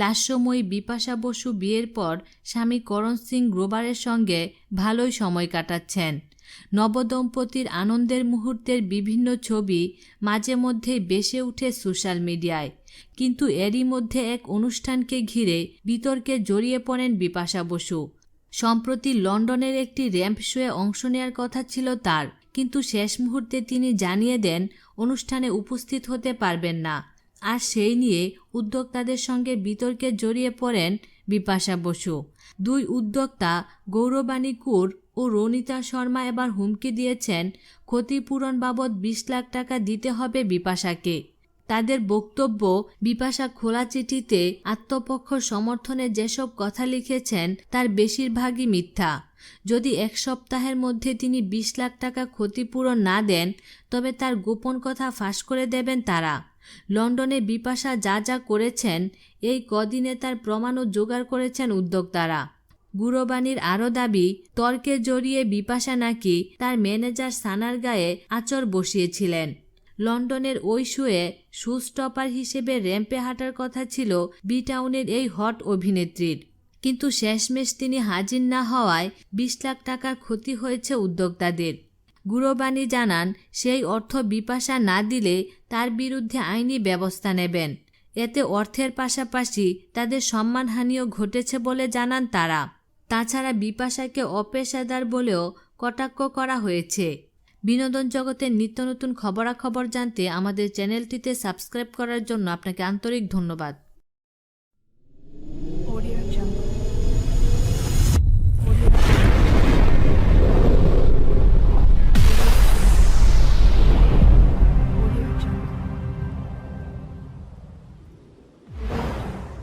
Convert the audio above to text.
লাস্যময়ী বিপাশা বসু বিয়ের পর স্বামী করণ সিং গ্রোভারের সঙ্গে ভালোই সময় কাটাচ্ছেন। নবদম্পতির আনন্দের মুহূর্তের বিভিন্ন ছবি মাঝে মধ্যেই বেসে ওঠে সোশ্যাল মিডিয়ায়। কিন্তু এরই মধ্যে এক অনুষ্ঠানকে ঘিরে বিতর্কে জড়িয়ে পড়েন বিপাশা বসু। সম্প্রতি লন্ডনের একটি র্যাম্প শোয়ে অংশ নেওয়ার কথা ছিল তার, কিন্তু শেষ মুহূর্তে তিনি জানিয়ে দেন, অনুষ্ঠানে উপস্থিত হতে পারবেন না। আর সেই নিয়ে উদ্যোক্তাদের সঙ্গে বিতর্কে জড়িয়ে পড়েন বিপাশা বসু। দুই উদ্যোক্তা গৌরবাণী কুর ও রনিতা শর্মা এবার হুমকি দিয়েছেন, ক্ষতিপূরণ বাবদ বিশ লাখ টাকা দিতে হবে বিপাশাকে। তাদের বক্তব্য, বিপাশা খোলা চিঠিতে আত্মপক্ষ সমর্থনে যেসব কথা লিখেছেন তার বেশিরভাগই মিথ্যা। যদি এক সপ্তাহের মধ্যে তিনি বিশ লাখ টাকা ক্ষতিপূরণ না দেন, তবে তার গোপন কথা ফাঁস করে দেবেন তারা। লন্ডনে বিপাশা যা যা করেছেন, এই কদিনে তার প্রমাণও জোগাড় করেছেন উদ্যোক্তারা। গুরবাণীর আরও দাবি, তর্কে জড়িয়ে বিপাশা নাকি তার ম্যানেজার সানার গায়ে আচর বসিয়েছিলেন। লন্ডনের ওই শুয়ে সুস্টপার হিসেবে র্যাম্পে হাঁটার কথা ছিল বি টাউনের এই হট অভিনেত্রীর। কিন্তু শেষমেশ তিনি হাজির না হওয়ায় বিশ লাখ টাকার ক্ষতি হয়েছে উদ্যোক্তাদের। গুরবাণী জানান, সেই অর্থ বিপাশা না দিলে তার বিরুদ্ধে আইনি ব্যবস্থা নেবেন। এতে অর্থের পাশাপাশি তাদের সম্মানহানিও ঘটেছে বলে জানান তারা। তাছাড়া বিপাশাকে অপেশাদার বলেও কটাক্ষ করা হয়েছে। বিনোদন জগতের নিত্য নতুন খবরাখবর জানতে আমাদের চ্যানেলটিতে সাবস্ক্রাইব করার জন্য আপনাকে আন্তরিক ধন্যবাদ।